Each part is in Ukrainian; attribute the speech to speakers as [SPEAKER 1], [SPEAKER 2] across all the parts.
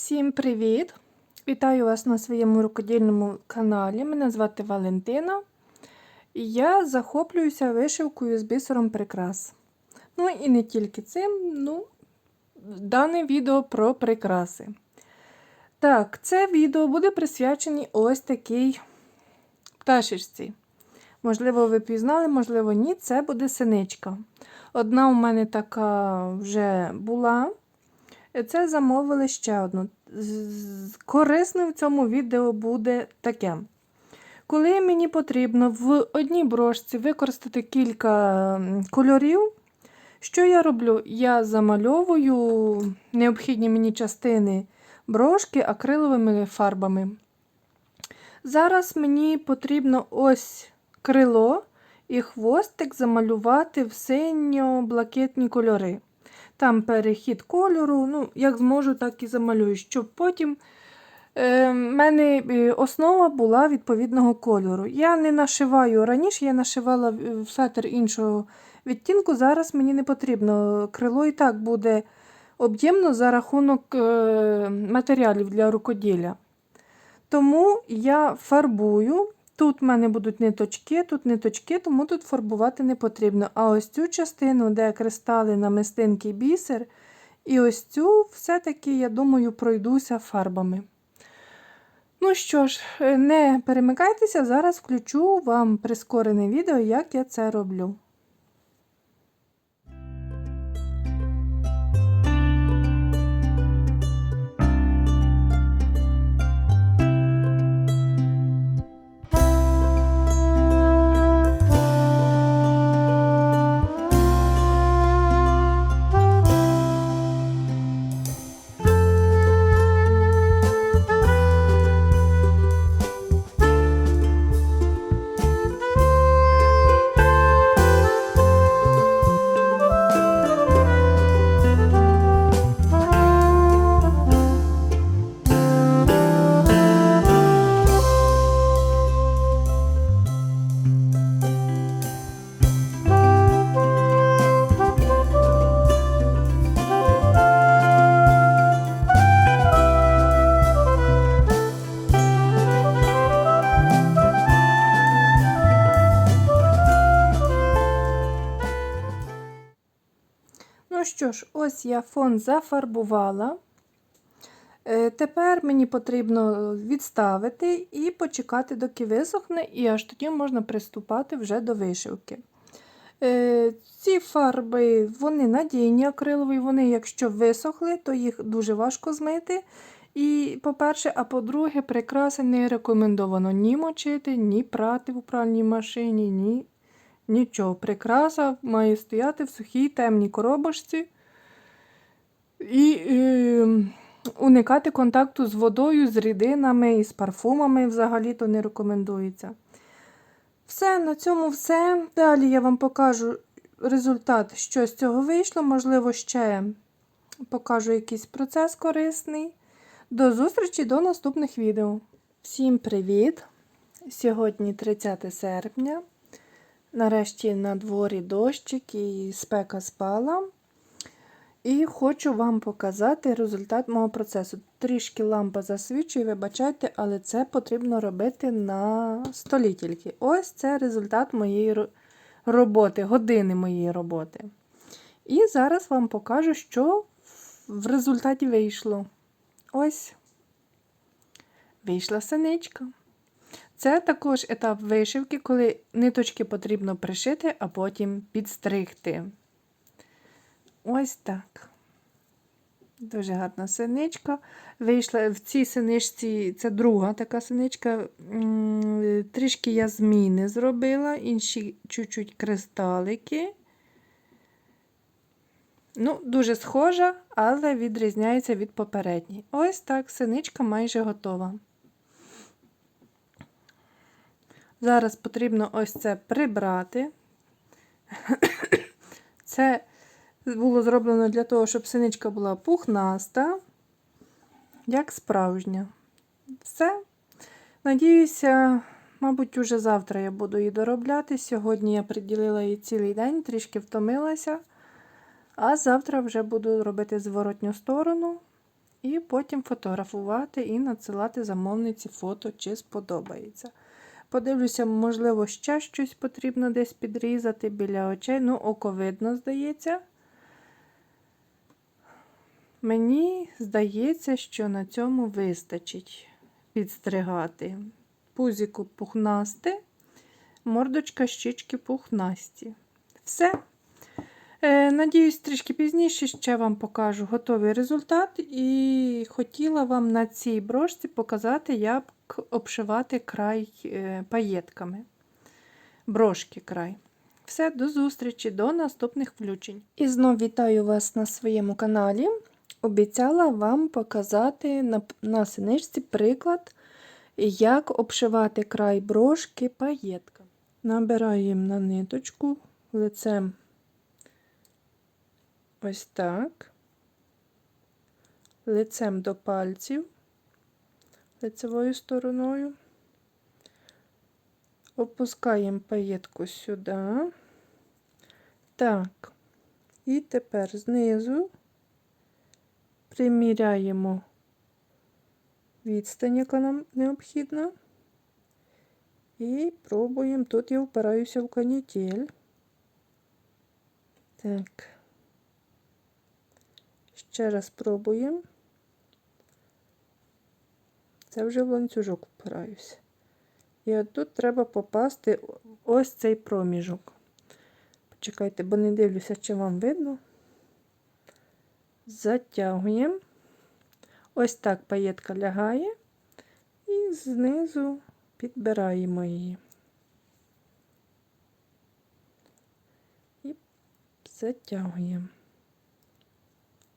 [SPEAKER 1] Всім привіт! Вітаю вас на своєму рукодільному каналі. Мене звати Валентина. І я захоплююся вишивкою з бісером прикрас. Ну і не тільки цим, ну, дане відео про прикраси. Так, це відео буде присвячені ось такій пташечці. Можливо, ви пізнали, можливо, ні. Це буде синичка. Одна у мене така вже була. Це замовили ще одну. Корисним в цьому відео буде таке. Коли мені потрібно в одній брошці використати кілька кольорів, що я роблю? Я замальовую необхідні мені частини брошки акриловими фарбами. Зараз мені потрібно ось крило і хвостик замалювати в синьо-блакитні кольори. Там перехід кольору, ну, як зможу, так і замалюю, щоб потім е, в мене е, основа була відповідного кольору. Я не нашиваю раніше, я нашивала в іншого відтінку. Зараз мені не потрібно. Крило і так буде об'ємно за рахунок е, матеріалів для рукоділля. Тому я фарбую. Тут в мене будуть ниточки, тут ниточки, тому тут фарбувати не потрібно. А ось цю частину, де кристали намистинки бісер, і ось цю все-таки, я думаю, пройдуся фарбами. Ну що ж, е, не перемикайтеся, зараз включу вам прискорене відео, як я це роблю. Ось я фон зафарбувала. Е, Тепер мені потрібно відставити і почекати, доки висохне, і аж тоді можна приступати вже до вишивки. Е, Ці фарби вони надійні акрилові, вони, якщо висохли, то їх дуже важко змити. І, по-перше, а по-друге, прикраси не рекомендовано ні мочити, ні прати в пральній машині, ні Нічого, прикраса має стояти в сухій темній коробочці і е, уникати контакту з водою, з рідинами і з парфумами взагалі-то не рекомендується. Все, на цьому все. Далі я вам покажу результат, що з цього вийшло. Можливо, ще покажу якийсь процес корисний. До зустрічі до наступних відео. Всім привіт! Сьогодні 30 серпня. Нарешті на дворі дощик і спека спала. І хочу вам показати результат мого процесу. Трішки лампа засвічує, вибачайте, але це потрібно робити на столі тільки. Ось це результат моєї роботи, години моєї роботи. І зараз вам покажу, що в результаті вийшло. Ось вийшла синичка. Це також етап вишивки, коли ниточки потрібно пришити, а потім підстригти. Ось так. Дуже гарна синичка. Вийшла в цій синичці, це друга така синичка. Трішки я зміни зробила, інші чуть-чуть кристалики. Ну, дуже схожа, але відрізняється від попередньої. Ось так синичка майже готова. Зараз потрібно ось це прибрати. Це було зроблено для того, щоб синичка була пухнаста, як справжня. Все. Надіюся, мабуть, уже завтра я буду її доробляти. Сьогодні я приділила їй цілий день, трішки втомилася. А завтра вже буду робити зворотню сторону і потім фотографувати і надсилати замовниці фото, чи сподобається. Подивлюся, можливо, ще щось потрібно десь підрізати біля очей. Ну, око видно, здається. Мені здається, що на цьому вистачить підстригати. Пузіку пухнасте, мордочка щічки пухнасті. Все. Е, Надіюсь, трішки пізніше ще вам покажу готовий результат. І хотіла вам на цій брошці показати, як обшивати край е, паєтками. Брошки край. Все, до зустрічі, до наступних включень. І знов вітаю вас на своєму каналі. Обіцяла вам показати на, на синичці приклад, як обшивати край брошки паєтками. Набираємо на ниточку лицем ось так, лицем до пальців, лицевою стороною. Опускаємо паєтку сюди. Так, і тепер знизу приміряємо відстань, яка нам необхідна. І пробуємо. Тут я впираюся в канітель. Так. Ще раз пробуємо. Це вже в ланцюжок впираюся. І от тут треба попасти ось цей проміжок. Почекайте, бо не дивлюся, чи вам видно. Затягуємо. Ось так паєтка лягає, і знизу підбираємо її. І затягуємо.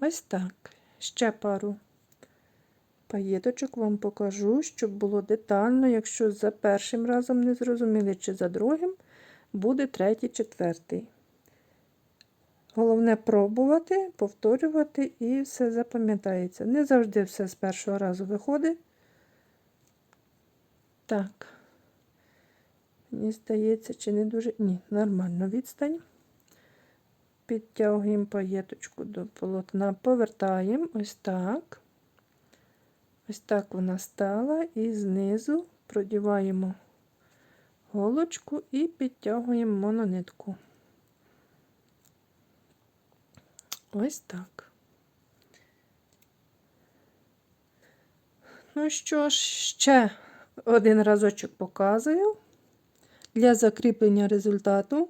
[SPEAKER 1] Ось так. Ще пару паєточок вам покажу, щоб було детально, якщо за першим разом не зрозуміли, чи за другим, буде третій, четвертий. Головне пробувати, повторювати і все запам'ятається. Не завжди все з першого разу виходить. Так, мені здається, чи не дуже. Ні, нормально відстань. Підтягуємо паєточку до полотна, повертаємо ось так. Ось так вона стала, і знизу продіваємо голочку і підтягуємо мононитку. Ось так. Ну що ж, ще один разочок показую для закріплення результату.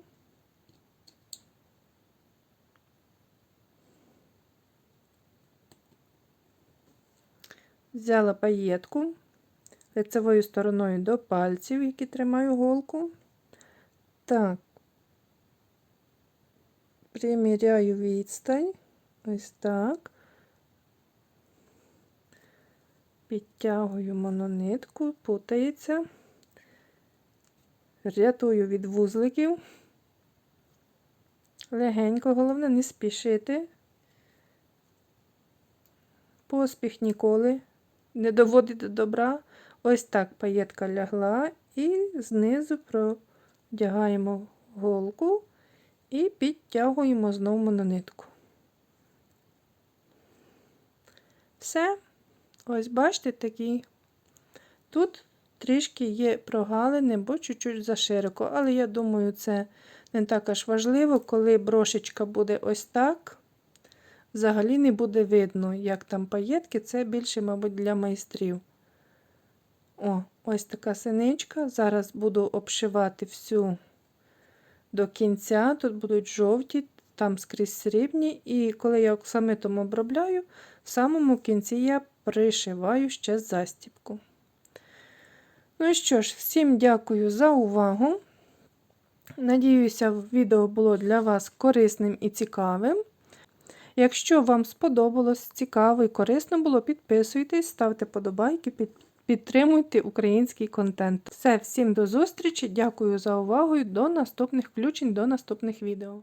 [SPEAKER 1] Взяла паєтку лицевою стороною до пальців, які тримаю голку. Так, приміряю відстань, ось так. Підтягую мононитку, путається, рятую від вузликів. Легенько, головне не спішити. Поспіх ніколи не доводить до добра. Ось так паєтка лягла, і знизу продягаємо голку і підтягуємо знову мононитку. Все, ось бачите, такі. Тут трішки є прогалини, бо чуть-чуть зашироко, але я думаю, це не так аж важливо, коли брошечка буде ось так. Взагалі не буде видно, як там паєтки, це більше, мабуть, для майстрів. О, ось така синичка. Зараз буду обшивати всю до кінця. Тут будуть жовті, там скрізь срібні. І коли я оксамитом обробляю, в самому кінці я пришиваю ще застібку. Ну і що ж, всім дякую за увагу. Надіюся, відео було для вас корисним і цікавим. Якщо вам сподобалось, цікаво і корисно було, підписуйтесь, ставте подобайки, підтримуйте український контент. Все, всім до зустрічі, дякую за увагу до наступних включень, до наступних відео.